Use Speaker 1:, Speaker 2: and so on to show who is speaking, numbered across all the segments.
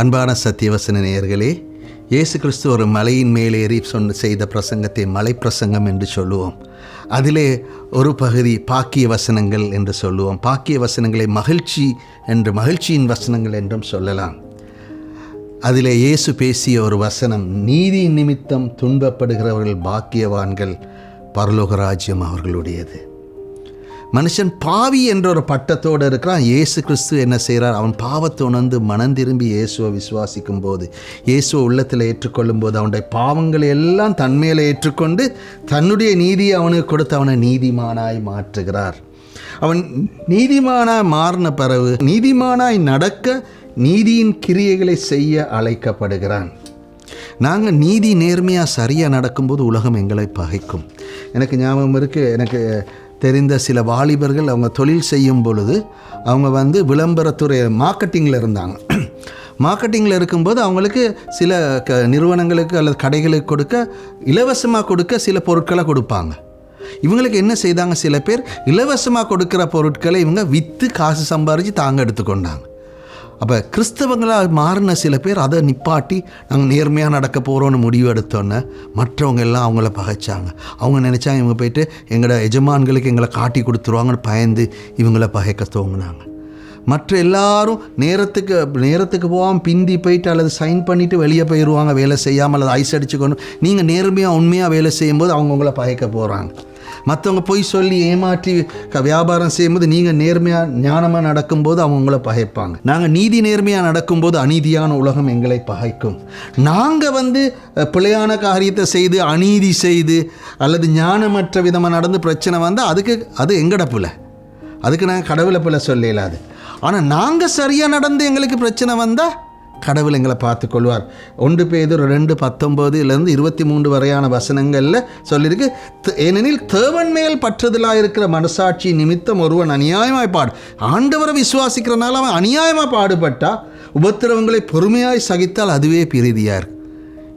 Speaker 1: அன்பான சத்தியவசன நேயர்களே இயேசு கிறிஸ்து ஒரு மலையின் மேலேறி சொன்ன செய்த பிரசங்கத்தை மலை பிரசங்கம் என்று சொல்லுவோம். அதிலே ஒரு பகுதி பாக்கிய வசனங்கள் என்று சொல்லுவோம். பாக்கிய வசனங்களை மகிழ்ச்சி என்று மகிழ்ச்சியின் வசனங்கள் என்றும் சொல்லலாம். அதிலே இயேசு பேசிய ஒரு வசனம் நீதி நிமித்தம் துன்பப்படுகிறவர்கள் பாக்கியவான்கள் பரலோக ராஜ்யம் அவர்களுடையது. மனுஷன் பாவி என்ற ஒரு பட்டத்தோடு இருக்கிறான். இயேசு கிறிஸ்து என்ன செய்கிறார்? அவன் பாவத்தை உணர்ந்து மனம் திரும்பி இயேசுவை விசுவாசிக்கும் போது இயேசுவை உள்ளத்தில் ஏற்றுக்கொள்ளும் போது அவனுடைய பாவங்களை எல்லாம் தன்மையில் ஏற்றுக்கொண்டு தன்னுடைய நீதியை அவனுக்கு கொடுத்து அவனை நீதிமானாய் மாற்றுகிறார். அவன் நீதிமானாய் மாறின பிறகு நீதிமானாய் நடக்க நீதியின் கிரியைகளை செய்ய அழைக்கப்படுகிறான். நாங்கள் நீதி நேர்மையாக சரியாக நடக்கும்போது உலகம் எங்களை பகைக்கும். எனக்கு ஞாபகம் இருக்குது எனக்கு தெரிந்த சில வாலிபர்கள் அவங்க தொழில் செய்யும் பொழுது அவங்க வந்து விளம்பரத்துறை மார்க்கெட்டிங்கில் இருந்தாங்க. மார்க்கெட்டிங்கில் இருக்கும்போது அவங்களுக்கு சில க நிறுவனங்களுக்கு அல்லது கடைகளுக்கு கொடுக்க இலவசமாக கொடுக்க சில பொருட்களை கொடுப்பாங்க. இவங்களுக்கு என்ன செய்தாங்க சில பேர்? இலவசமாக கொடுக்குற பொருட்களை இவங்க விற்று காசு சம்பாரித்து தாங்க எடுத்துக்கொண்டாங்க. அப்போ கிறிஸ்தவங்களாக மாறின சில பேர் அதை நிப்பாட்டி நாங்கள் நேர்மையாக நடக்க போகிறோன்னு முடிவு எடுத்தோன்னே மற்றவங்க எல்லாம் அவங்கள பகைச்சாங்க. அவங்க நினச்சாங்க இவங்க போயிட்டு எங்களோட எஜமான்களுக்கு எங்களை காட்டி கொடுத்துருவாங்கன்னு பயந்து இவங்கள பகைக்க துவங்கினாங்க. மற்ற எல்லாரும் நேரத்துக்கு நேரத்துக்கு போகாமல் பிந்தி போயிட்டு அல்லது சைன் பண்ணிவிட்டு வெளியே போயிடுவாங்க வேலை செய்யாமல் அல்லது ஐஸ் அடிச்சுக்கணும் நீங்கள் நேர்மையாக உண்மையாக வேலை செய்யும்போது அவங்க உங்களை பகைக்க போகிறாங்க மற்றவங்க பொய் சொல்லி ஏமாற்றி க வியாபாரம் செய்யும்போது நீங்கள் நேர்மையாக ஞானமாக நடக்கும்போது அவங்க உங்களை பகைப்பாங்க. நாங்கள் நீதி நேர்மையாக நடக்கும்போது அநீதியான உலகம் எங்களை பகைக்கும். நாங்கள் வந்து பிழையான காரியத்தை செய்து அநீதி செய்து அல்லது ஞானமற்ற விதமாக நடந்து பிரச்சனை வந்தால் அதுக்கு அது எங்கட பிள்ளை அதுக்கு நாங்கள் கடவுளை பிள்ளை சொல்லலாது. ஆனால் நாங்கள் சரியாக நடந்து எங்களுக்கு பிரச்சனை வந்தால் கடவுள் எங்களை பார்த்துக்கொள்வார். ஒன்று பேதர் ரெண்டு பத்தொம்போதுலேருந்து இருபத்தி மூன்று வரையான வசனங்களில் சொல்லியிருக்கு "த- ஏனெனில் தேவன் மேல் பற்றுதலாக இருக்கிற மனசாட்சி நிமித்தம் ஒருவன் அநியாயமாய் பாடு. ஆண்டவரை விசுவாசிக்கிறனால அவன் அநியாயமாக பாடுபட்டா உபத்திரவங்களை பொறுமையாய் சகித்தால் அதுவே பிரீதியாக இருக்கு.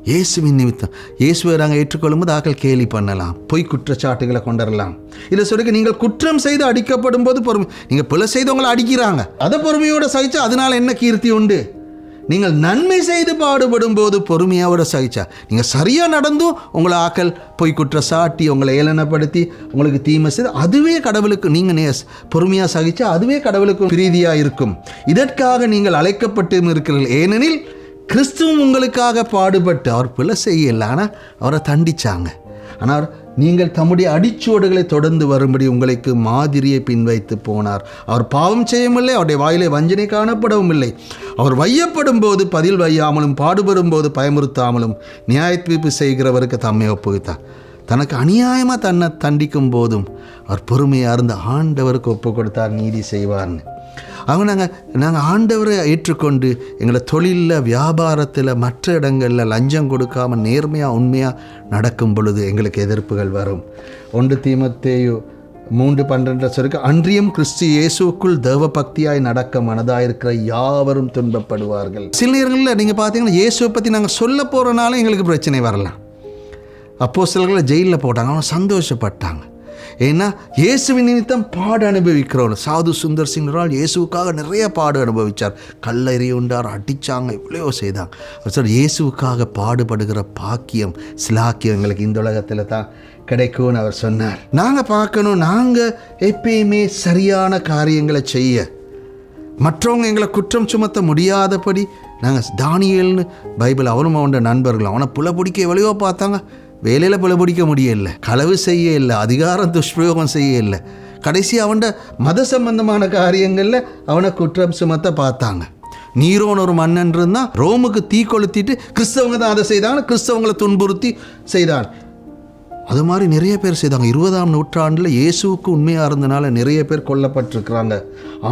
Speaker 1: இயேசுவின் நிமித்தம். இயேசுவை நாங்கள் ஏற்றுக்கொள்ளும்போது ஆக்கள் கேலி பண்ணலாம் பொய் குற்றச்சாட்டுகளை கொண்டரலாம். இதை சொல்லிக்க நீங்கள் குற்றம் செய்து அடிக்கப்படும் போது பொறுமை நீங்கள் பிழை செய்தவங்களை அடிக்கிறாங்க. அதை பொறுமையோடு சகிச்சா அதனால் என்ன கீர்த்தி உண்டு? நீங்கள் நன்மை செய்து பாடுபடும் போது பொறுமையாவோட சகிச்சா. நீங்கள் சரியாக நடந்தும் உங்களை ஆக்கல் பொய் குற்ற சாட்டி உங்களை ஏளனப்படுத்தி உங்களுக்கு தீமை செய்து அதுவே கடவுளுக்கு நீங்கள் நே பொறுமையாக சகிச்சா அதுவே கடவுளுக்கு பிரீதியாக இருக்கும். இதற்காக நீங்கள் அழைக்கப்பட்டும் இருக்கிறீர்கள். ஏனெனில் கிறிஸ்துவும் உங்களுக்காக பாடுபட்டு அவர் பிள்ளை செய்யலை. ஆனால் அவரை தண்டிச்சாங்க. ஆனால் நீங்கள் தம்முடைய அடிச்சுவடுகளை தொடர்ந்து வரும்படி உங்களுக்கு மாதிரியை பின்வைத்து போனார். அவர் பாவம் செய்யவில்லை அவருடைய வாயிலே வஞ்சனை காணப்படவும் இல்லை அவர் வையப்படும் போது பதில் வையாமலும் பாடுபடும் போது பயமுறுத்தாமலும் நியாயத்தீர்ப்பு செய்கிறவருக்கு தம்மை ஒப்புவித்தார். தனக்கு அநியாயமாக தன்னை தண்டிக்கும் போதும் அவர் பொறுமையாக இருந்து ஆண்டவருக்கு ஒப்பு கொடுத்தார் நீதி செய்வார்னு. அவங்க நாங்கள் நாங்கள் ஆண்டவரை ஏற்றுக்கொண்டு எங்களை தொழிலில் வியாபாரத்தில் மற்ற இடங்களில் லஞ்சம் கொடுக்காமல் நேர்மையாக உண்மையாக நடக்கும் பொழுது எங்களுக்கு எதிர்ப்புகள் வரும். ஒன்று தீமத்தேயோ மூன்று பன்னெண்டு சொருக்கு அன்றியும் கிறிஸ்து இயேசுக்குள் தேவ பக்தியாய் நடக்க மனதாயிருக்கிற யாவரும் துன்பப்படுவார்கள். சில நேரங்களில் நீங்கள் பார்த்தீங்கன்னா இயேசுவை பற்றி நாங்கள் சொல்ல போகிறனால எங்களுக்கு பிரச்சனை வரலாம். அப்போ சிலர்களை ஜெயிலில் போட்டாங்க அவங்க சந்தோஷப்பட்டாங்க. ஏன்னா இயேசுவின் நிமித்தம் பாடு அனுபவிக்கிறோம் சாது சுந்தர் சிங்கரால் இயேசுவுக்காக நிறைய பாடு அனுபவித்தார் கல்லறி உண்டார் அடித்தாங்க இவ்வளோ செய்தாங்க. சார் இயேசுவுக்காக பாடுபடுகிற பாக்கியம் சிலாக்கியம் எங்களுக்கு இந்த உலகத்தில் தான் கிடைக்கும்னு அவர் சொன்னார். நாங்கள் பார்க்கணும் நாங்கள் எப்பயுமே சரியான காரியங்களை செய்ய. மற்றவங்க எங்களை குற்றம் சுமத்த முடியாதபடி நாங்கள் தானியல்னு பைபிள் அவனும் அவனோட நண்பர்கள் அவனை புல பிடிக்க எவ்வளையோ பார்த்தாங்க. வேலையில் புல பிடிக்க முடியல களவு செய்ய இல்லை அதிகாரம் துஷ்பிரயோகம் செய்ய இல்லை. கடைசி அவன்ட மத சம்பந்தமான காரியங்களில் அவனை குற்றம் சுமத்த பார்த்தாங்க. நீரோன் ஒரு மன்னன் இருந்தால் ரோமுக்கு தீ கொளுத்திட்டு கிறிஸ்தவங்க தான் அதை செய்தாங்க கிறிஸ்தவங்களை துன்புறுத்தி செய்தான் அது மாதிரி நிறைய பேர் செய்தாங்க. இருபதாம் நூற்றாண்டில் இயேசுவுக்கு உண்மையாக இருந்தனால நிறைய பேர் கொல்லப்பட்டிருக்கிறாங்க.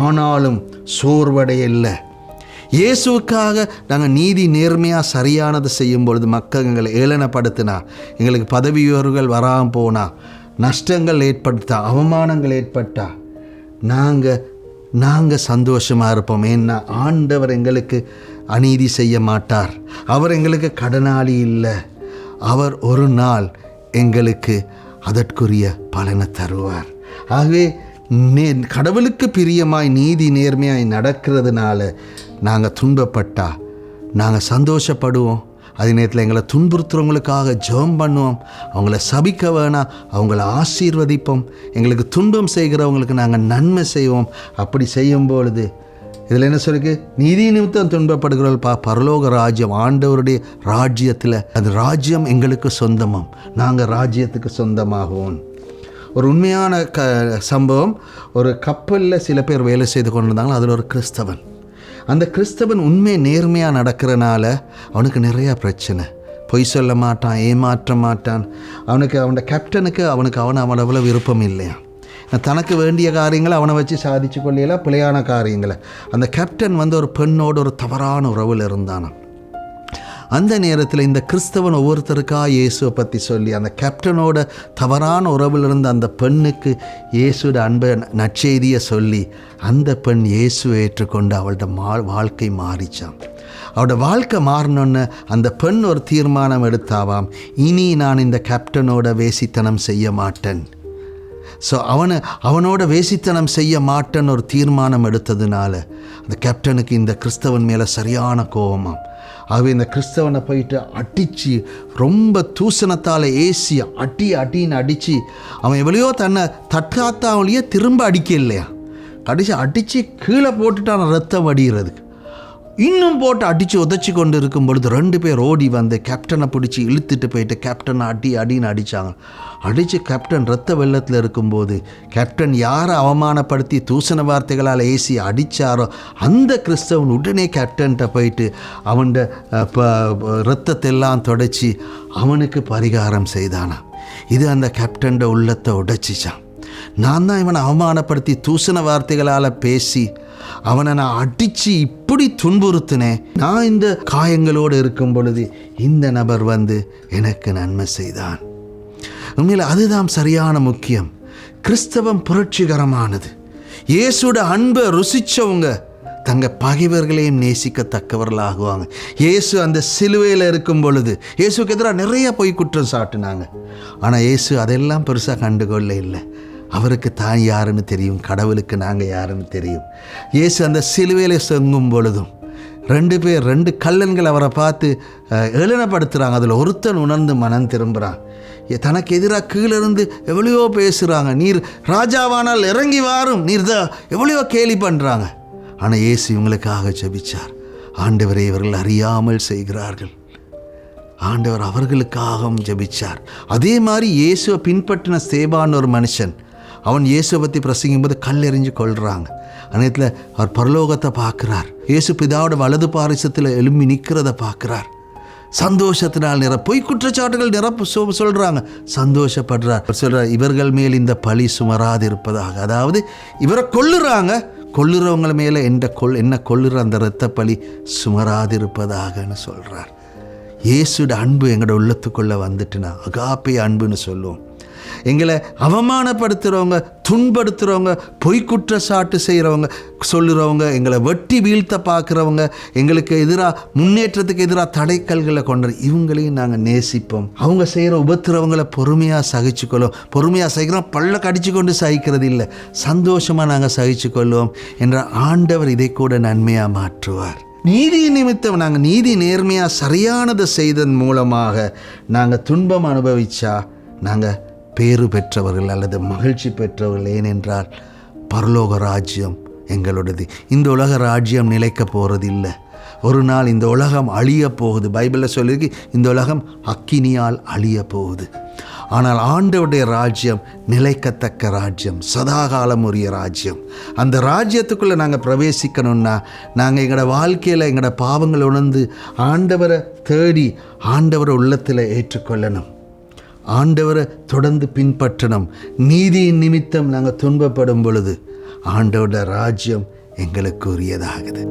Speaker 1: ஆனாலும் சோர்வடையல்ல இயேசுவுக்காக நாங்கள் நீதி நேர்மையாக சரியானதை செய்யும் பொழுது மக்கள் எங்களை ஏளனப்படுத்தினா எங்களுக்கு பதவி உயர்வுகள் வராமல் போனா நஷ்டங்கள் ஏற்படுத்தா அவமானங்கள் ஏற்பட்டா நாங்கள் நாங்கள் சந்தோஷமாக இருப்போம். ஏன்னா ஆண்டவர் எங்களுக்கு அநீதி செய்ய மாட்டார். அவர் எங்களுக்கு கடனாளி இல்லை. அவர் ஒரு நாள் எங்களுக்கு அதற்குரிய பலனை தருவார். ஆகவே நே கடவுளுக்கு பிரியமாய் நீதி நேர்மையாய் நடக்கிறதுனால நாங்கள் துன்பப்பட்டா நாங்கள் சந்தோஷப்படுவோம். அதே நேரத்தில் எங்களை துன்புறுத்துறவங்களுக்காக ஜெபம் பண்ணுவோம். அவங்கள சபிக்க வேணாம் அவங்கள ஆசீர்வதிப்போம். எங்களுக்கு துன்பம் செய்கிறவங்களுக்கு நாங்கள் நன்மை செய்வோம். அப்படி செய்யும் பொழுது இதில் என்ன சொல்லிருக்கு நீதி நிமித்தம் துன்பப்படுகிறவர்கள் பா பரலோக ராஜ்யம் ஆண்டவருடைய ராஜ்யத்தில் அந்த ராஜ்யம் எங்களுக்கு சொந்தமாம். நாங்கள் ராஜ்யத்துக்கு சொந்தமாகவும். ஒரு உண்மையான க சம்பவம். ஒரு கப்பலில் சில பேர் வேலை செய்து கொண்டிருந்தாங்க. அதில் ஒரு கிறிஸ்தவன். அந்த கிறிஸ்தவன் உண்மை நேர்மையாக நடக்கிறனால அவனுக்கு நிறையா பிரச்சனை. பொய் சொல்ல மாட்டான் ஏமாற்ற மாட்டான். அவனுக்கு அவனோட கேப்டனுக்கு அவனுக்கு அவன் அவ்வளவு விருப்பம் இல்லையா? தனக்கு வேண்டிய காரியங்களை அவனை வச்சு சாதிச்சு கொள்ளையில பிழையான காரியங்களை. அந்த கேப்டன் வந்து ஒரு பெண்ணோடு ஒரு தவறான உறவில் இருந்தானான் அந்த நேரத்தில் இந்த கிறிஸ்தவன் ஒவ்வொருத்தருக்கா இயேசுவை பற்றி சொல்லி அந்த கேப்டனோட தவறான உறவில் இருந்த அந்த பெண்ணுக்கு இயேசுட அன்பை நற்செய்தியை சொல்லி அந்த பெண் இயேசுவை ஏற்றுக்கொண்டு அவளோட மா வாழ்க்கை மாறிச்சான் அவளோட வாழ்க்கை மாறினோன்னு அந்த பெண் ஒரு தீர்மானம் எடுத்தாவாம் இனி நான் இந்த கேப்டனோட வேசித்தனம் செய்ய மாட்டேன். ஸோ அவனை அவனோட வேசித்தனம் செய்ய மாட்டேன்னு ஒரு தீர்மானம் எடுத்ததுனால அந்த கேப்டனுக்கு இந்த கிறிஸ்தவன் மேலே சரியான கோபமாம். ஆகவே இந்த கிறிஸ்தவனை போயிட்டு அடித்து ரொம்ப தூசணத்தால் ஏசி அடி அடின்னு அடித்து அவன் எவ்வளையோ தன்னை தட்டாத்தாவிலேயே திரும்ப அடிக்க இல்லையா கடைசி அடித்து கீழே போட்டுட்டான் ரத்தம் வடிகிறதுக்கு இன்னும் போட்டு அடித்து உதச்சி கொண்டு இருக்கும் பொழுது ரெண்டு பேர் ஓடி வந்து கேப்டனை பிடிச்சி இழுத்துட்டு போயிட்டு கேப்டனை அடி அடின்னு அடித்தாங்க அடித்து கேப்டன் ரத்த வெள்ளத்தில் இருக்கும்போது கேப்டன் யாரை அவமானப்படுத்தி தூசண வார்த்தைகளால் ஏசி அடித்தாரோ அந்த கிறிஸ்தவன் உடனே கேப்டன்கிட்ட போயிட்டு அவன் ரத்தத்தெல்லாம் தொடச்சி அவனுக்கு பரிகாரம் செய்தானா. இது அந்த கேப்டன்ட உள்ளத்தை உடைச்சிச்சான். நான் தான் இவனை அவமானப்படுத்தி தூசண வார்த்தைகளால் பேசி அவனை நான் அடித்து இப்படி துன்புறுத்தினேன். நான் இந்த காயங்களோடு இருக்கும் பொழுது இந்த நபர் வந்து எனக்கு நன்மை செய்தான். உண்மையில் அதுதான் சரியான முக்கியம். கிறிஸ்தவம் புரட்சிகரமானது. இயேசுட அன்பை ருசிச்சவங்க தங்க பகைவர்களையும் நேசிக்கத்தக்கவர்களாகுவாங்க. இயேசு அந்த சிலுவையில் இருக்கும் பொழுது இயேசுக்கு எதிராக நிறைய போய் குற்றம் சாட்டினாங்க. ஆனால் இயேசு அதெல்லாம் பெருசாக கண்டுகொள்ள இல்லை அவருக்கு தான் யாருன்னு தெரியும் கடவுளுக்கு நாங்கள் யாருன்னு தெரியும். இயேசு அந்த சிலுவையில் செங்கும் பொழுதும் ரெண்டு பேர் ரெண்டு கல்லன்கள் அவரை பார்த்து எழுனப்படுத்துகிறாங்க அதில் ஒருத்தன் உணர்ந்து மனம் திரும்புகிறான் தனக்கு எதிராக கீழிருந்து எவ்வளையோ பேசுகிறாங்க நீர் ராஜாவானால் இறங்கி வாரும். நீர் தான் எவ்வளையோ கேலி பண்ணுறாங்க ஆனால் இயேசு இவங்களுக்காக ஜபிச்சார். ஆண்டவரை இவர்கள் அறியாமல் செய்கிறார்கள். ஆண்டவர் அவர்களுக்காகவும் ஜபிச்சார். அதே மாதிரி இயேசுவை பின்பற்றின சேபான்னு ஒரு மனுஷன் அவன் இயேசுவை பற்றி பிரசங்கும் போது கல் எறிஞ்சு கொள்கிறாங்க அநேகத்தில் அவர் பரலோகத்தை பார்க்குறார். இயேசு பிதாவோட வலது பாரிசத்தில் எழும்பி நிற்கிறத பார்க்குறார். சந்தோஷத்தினால் நிற பொய் குற்றச்சாட்டுகள் நிரப்பு சொல்கிறாங்க சந்தோஷப்படுறார். சொல்கிறார் இவர்கள் மேல் இந்த பழி சுமராது இருப்பதாக அதாவது இவரை கொல்லுறாங்க. கொல்லுறவங்க மேலே எந்த கொல் என்ன கொல்லுற அந்த இரத்த பழி சுமராதிருப்பதாகன்னு சொல்கிறார் இயேசுட அன்பு எங்களோட உள்ளத்துக்குள்ளே வந்துட்டுனா அகாப்பே அன்புன்னு சொல்லுவோம். எங்களை அவமானப்படுத்துகிறவங்க துன்படுத்துகிறவங்க பொய்க்குற்றச்சாட்டு செய்கிறவங்க சொல்லுறவங்க எங்களை வெட்டி வீழ்த்த பார்க்குறவங்க எங்களுக்கு எதிராக முன்னேற்றத்துக்கு எதிராக தடைக்கல்களை கொண்டு இவங்களையும் நாங்கள் நேசிப்போம். அவங்க செய்கிற உபத்திரவங்களை பொறுமையாக சகிச்சுக்கொள்ளும் பொறுமையாக சகிக்கிறோம். பல்ல கடிச்சு கொண்டு சகிக்கிறது இல்லை. சந்தோஷமாக நாங்கள் சகிச்சுக்கொள்வோம் என்ற ஆண்டவர் இதை கூட நன்மையாக மாற்றுவார். நீதி நிமித்தம் நாங்கள் நீதி நேர்மையாக சரியானதை செய்ததன் மூலமாக நாங்கள் துன்பம் அனுபவிச்சா நாங்கள் பேறு பெற்றவர்கள் அல்லது மகிழ்ச்சி பெற்றவர்கள் ஏனென்றால் பரலோக ராஜ்யம் எங்களுடையது. இந்த உலக ராஜ்யம் நிலைக்க போகிறது இல்லை ஒரு நாள் இந்த உலகம் அழிய போகுது. பைபிளில் சொல்லியிருக்கு இந்த உலகம் அக்கினியால் அழிய போகுது. ஆனால் ஆண்டவுடைய ராஜ்யம் நிலைக்கத்தக்க ராஜ்யம் சதாகாலம் உரிய ராஜ்யம். அந்த ராஜ்யத்துக்குள்ளே நாங்கள் பிரவேசிக்கணும்னா நாங்கள் எங்களோட வாழ்க்கையில் எங்களோட பாவங்கள் உணர்ந்து ஆண்டவரை தேடி ஆண்டவரை உள்ளத்தில் ஏற்றுக்கொள்ளணும். ஆண்டவரை தொடர்ந்து பின்பற்றணும். நீதியின் நிமித்தம் நாங்கள் துன்பப்படும் பொழுது ஆண்டவரோட ராஜ்யம் எங்களுக்கு உரியதாகுது